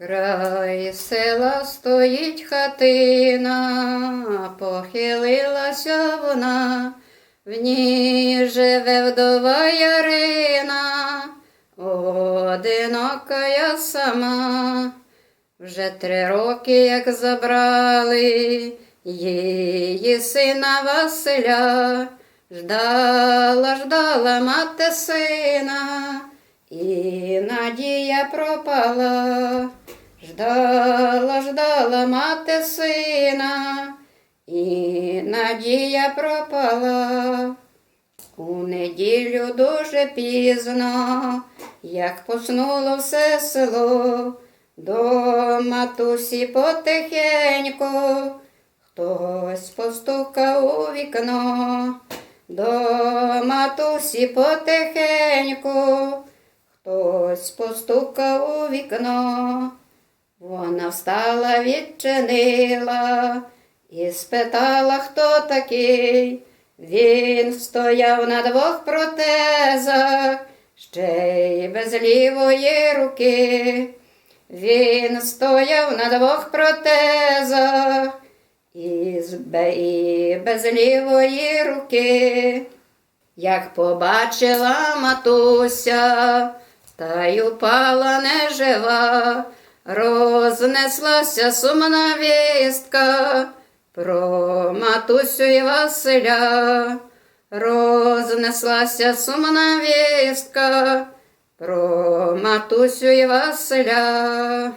Край села стоїть хатина, похилилася вона, в ній живе вдова Ярина, одинока я сама. Вже три роки, як забрали її сина Василя, ждала, ждала мати сина, і надія пропала, ждала, ждала мати сина, і надія пропала. У неділю дуже пізно, як поснуло все село, до матусі потихеньку, хтось постукав у вікно, до матусі потихеньку, хтось постукав у вікно. Вона встала, відчинила і спитала, хто такий. Він стояв на двох протезах, ще й без лівої руки. Він стояв на двох протезах і без лівої руки. Як побачила матуся, та й упала нежива, рознеслася сумна вістка про матусю і Василя, рознеслася сумна вістка про матусю і Василя.